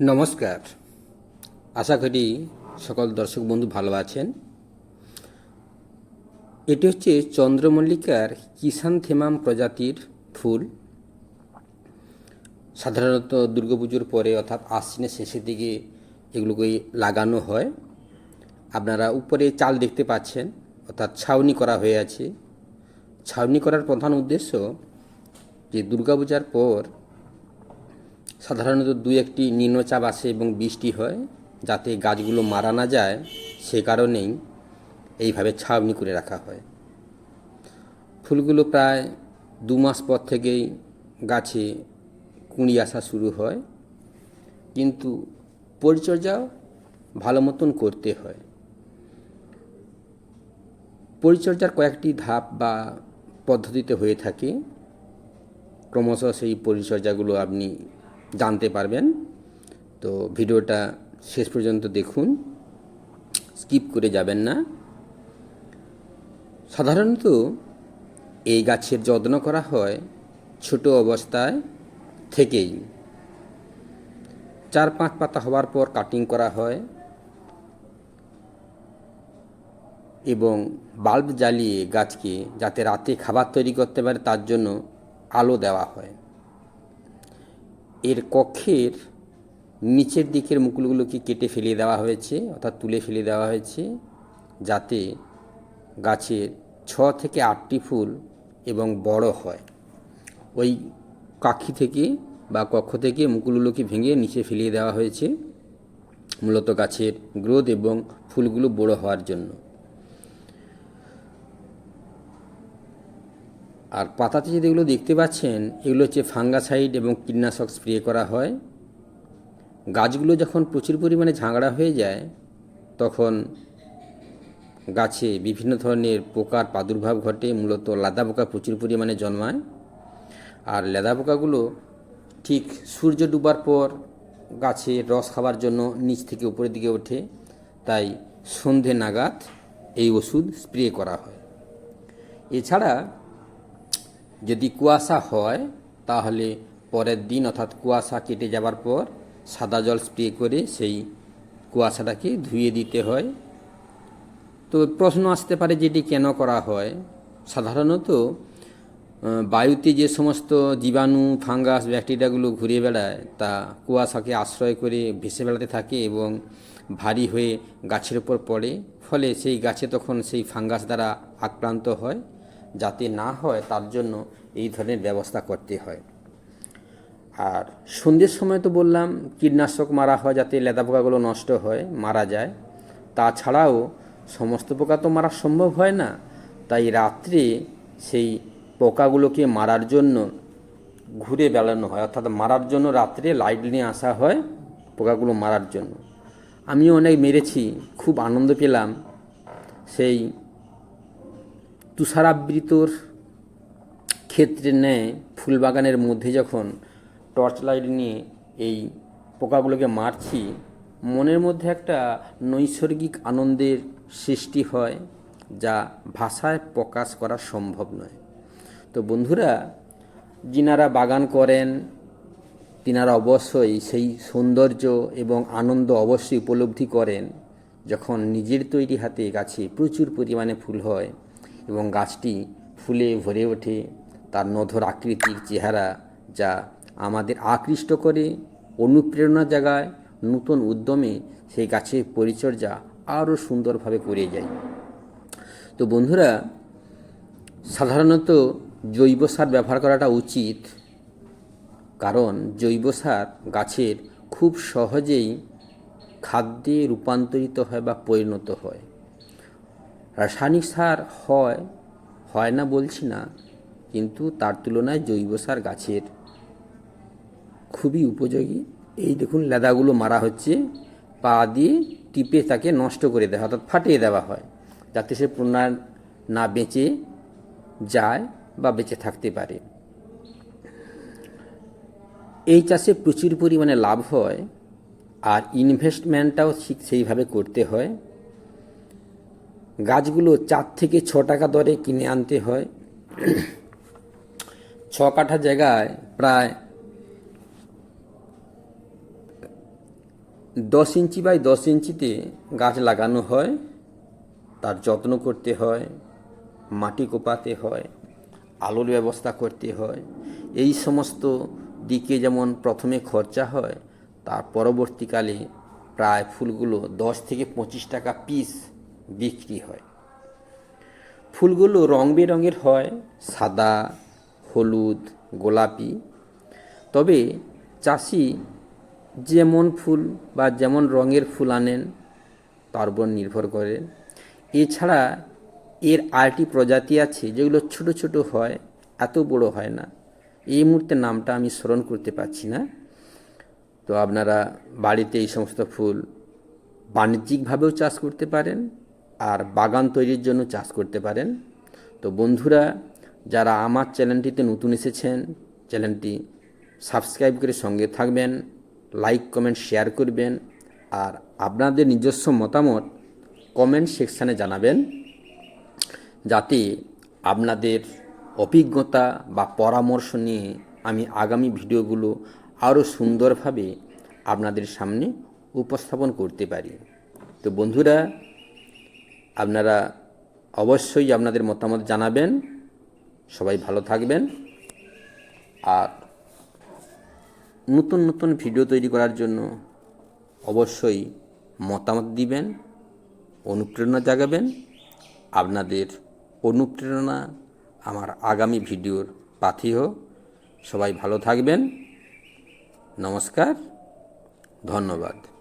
নমস্কার। আশা করি সকল দর্শক বন্ধু ভালো আছেন। এটি হচ্ছে চন্দ্রমল্লিকার কিষান থেমাম প্রজাতির ফুল। সাধারণত দুর্গাপুজোর পরে অর্থাৎ আশ্বিনের শেষের দিকে এগুলোকে লাগানো হয়। আপনারা উপরে চাল দেখতে পাচ্ছেন, অর্থাৎ ছাউনি করা হয়ে আছে। ছাউনি করার প্রধান উদ্দেশ্য যে দুর্গাপূজার পর সাধারণত দুই একটি নিম্নচাপ আসে এবং বৃষ্টি হয় যাতে গাছগুলো মারা না যায়, সে কারণেই এইভাবে ছাউনি করে রাখা হয়। ফুলগুলো প্রায় দু মাস পর থেকেই গাছে কুঁড়ি আসা শুরু হয়। কিন্তু পরিচর্যা ভালো মতন করতে হয়। পরিচর্যার কয়েকটি ধাপ বা পদ্ধতিতে হয়ে থাকে। ক্রমশ সেই পরিচর্যাগুলো আপনি জানতে পারবেন। তো ভিডিওটা শেষ পর্যন্ত দেখুন। স্কিপ করে যাবেন না। সাধারণত এই গাছের যত্ন করা হয় ছোট অবস্থায় থেকেই। চার পাঁচ পাতা হওয়ার পর কাটিং করা হয় এবং বাল্ব জ্বালিয়ে গাছকে যাতে রাতে খাবার তৈরি করতে পারে তার জন্য আলো দেওয়া হয়। এর কক্ষের নিচের দিকের মুকুলগুলোকে কেটে ফেলে দেওয়া হয়েছে, অর্থাৎ তুলে ফেলে দেওয়া হয়েছে, যাতে গাছের ছ থেকে আটটি ফুল এবং বড় হয়। ওই কাখি থেকে বা কক্ষ থেকে মুকুলগুলোকে ভেঙে নিচে ফেলিয়ে দেওয়া হয়েছে, মূলত গাছের গ্রোথ এবং ফুলগুলো বড় হওয়ার জন্য। আর পাতাতে যেগুলো দেখতে পাচ্ছেন, এগুলো হচ্ছে ফাঙ্গাসাইড এবং কীটনাশক স্প্রে করা হয়। গাছগুলো যখন প্রচুর পরিমাণে ঝাঁকড়া হয়ে যায়, তখন গাছে বিভিন্ন ধরনের পোকার প্রাদুর্ভাব ঘটে, মূলত লাদা পোকা প্রচুর পরিমাণে জন্মায়। আর লেদা পোকাগুলো ঠিক সূর্য ডুবার পর গাছে রস খাবার জন্য নিচ থেকে উপরের দিকে ওঠে, তাই সন্ধে নাগাদ এই ওষুধ স্প্রে করা হয়। এছাড়া যদি কুয়াশা হয়, তাহলে পরের দিন অর্থাৎ কুয়াশা কেটে যাবার পর সাদা জল স্প্রে করে সেই কুয়াশাটাকে ধুয়ে দিতে হয়। তো প্রশ্ন আসতে পারে যেটি কেন করা হয়। সাধারণত বায়ুতে যে সমস্ত জীবাণু, ফাঙ্গাস, ব্যাকটেরিয়াগুলো ঘুরে বেড়ায়, তা কুয়াশাকে আশ্রয় করে ভেসে বেড়াতে থাকে এবং ভারী হয়ে গাছের উপর পড়ে। ফলে সেই গাছে তখন সেই ফাঙ্গাস দ্বারা আক্রান্ত হয়। যাতে না হয় তার জন্য এই ধরনের ব্যবস্থা করতে হয়। আর সন্ধ্যের সময় তো বললাম, কীটনাশক মারা হয় যাতে লেদা পোকাগুলো নষ্ট হয়, মারা যায়। তাছাড়াও সমস্ত পোকা তো মারা সম্ভব হয় না। তাই রাত্রে সেই পোকাগুলোকে মারার জন্য ঘুরে বেড়ানো হয়। অর্থাৎ মারার জন্য রাত্রে লাইট নিয়ে আসা হয় পোকাগুলো মারার জন্য। আমিও অনেক মেরেছি, খুব আনন্দ পেলাম। সেই তুষারাবৃতর ক্ষেত্রে নেয় ফুলবাগানের মধ্যে যখন টর্চ লাইট নিয়ে এই পোকাগুলোকে মারছি, মনের মধ্যে একটা নৈসর্গিক আনন্দের সৃষ্টি হয় যা ভাষায় প্রকাশ করা সম্ভব নয়। তো বন্ধুরা, যিনারা বাগান করেন, তিনারা অবশ্যই সেই সৌন্দর্য এবং আনন্দ অবশ্যই উপলব্ধি করেন। যখন নিজের তৈরি হাতে গাছে প্রচুর পরিমাণে ফুল হয় এবং গাছটি ফুলে ভরে ওঠে। তার নধর আকৃতির চেহারা যা আমাদের আকৃষ্ট করে, অনুপ্রেরণা জাগায়, নতুন উদ্যমে সেই গাছের পরিচর্যা আরও সুন্দরভাবে করে যায়। তো বন্ধুরা, সাধারণত জৈব সার ব্যবহার করাটা উচিত, কারণ জৈব সার গাছের খুব সহজেই খাদ্যে রূপান্তরিত হয় বা পরিণত হয়। রাসায়নিক সার হয় হয় না বলছি না, কিন্তু তার তুলনায় জৈব সার গাছের খুবই উপযোগী। এই দেখুন, লেদাগুলো মারা হচ্ছে, পা দিয়ে টিপে তাকে নষ্ট করে দেওয়া অর্থাৎ ফাটিয়ে দেওয়া হয়, যাতে সে পুনরায় না বেঁচে যায় বা বেঁচে থাকতে পারে। এই চাষে প্রচুর পরিমাণে লাভ হয়, আর ইনভেস্টমেন্টটাও ঠিক সেইভাবে করতে হয়। গাছগুলো চার থেকে ছ টাকা দরে কিনে আনতে হয়। ছ কাঠা জায়গায় প্রায় দশ ইঞ্চি বাই দশ ইঞ্চিতে গাছ লাগানো হয়। তার যত্ন করতে হয়, মাটি কোপাতে হয়, আলোর ব্যবস্থা করতে হয়। এই সমস্ত দিকে যেমন প্রথমে খরচা হয়, তার পরবর্তীকালে প্রায় ফুলগুলো দশ থেকে পঁচিশ টাকা পিস বিক্রি হয়। ফুলগুলো রং বেরঙের হয়, সাদা, হলুদ, গোলাপি। তবে চাষি যেমন ফুল বা যেমন রঙের ফুল আনেন, তার উপর নির্ভর করে। এছাড়া এর আরেকটি প্রজাতি আছে, যেগুলো ছোট ছোট হয়, এত বড় হয় না। এই মুহূর্তে নামটা আমি স্মরণ করতে পারছি না। তো আপনারা বাড়িতে এই সমস্ত ফুল বাণিজ্যিকভাবেও চাষ করতে পারেন আর বাগান তৈরির জন্য চাষ করতে পারেন। তো বন্ধুরা, যারা আমার চ্যানেলটিতে নতুন এসেছেন, চ্যানেলটি সাবস্ক্রাইব করে সঙ্গে থাকবেন, লাইক, কমেন্ট, শেয়ার করবেন, আর আপনাদের নিজস্ব মতামত কমেন্ট সেকশানে জানাবেন, যাতে আপনাদের অভিজ্ঞতা বা পরামর্শ নিয়ে আমি আগামী ভিডিওগুলো আরও সুন্দরভাবে আপনাদের সামনে উপস্থাপন করতে পারি। তো বন্ধুরা আপনারা অবশ্যই আপনাদের মতামত জানাবেন। সবাই ভালো থাকবেন। আর নতুন নতুন ভিডিও তৈরি করার জন্য অবশ্যই মতামত দিবেন, অনুপ্রেরণা জাগাবেন। আপনাদের অনুপ্রেরণা আমার আগামী ভিডিওর পাথেয়। সবাই ভালো থাকবেন। নমস্কার, ধন্যবাদ।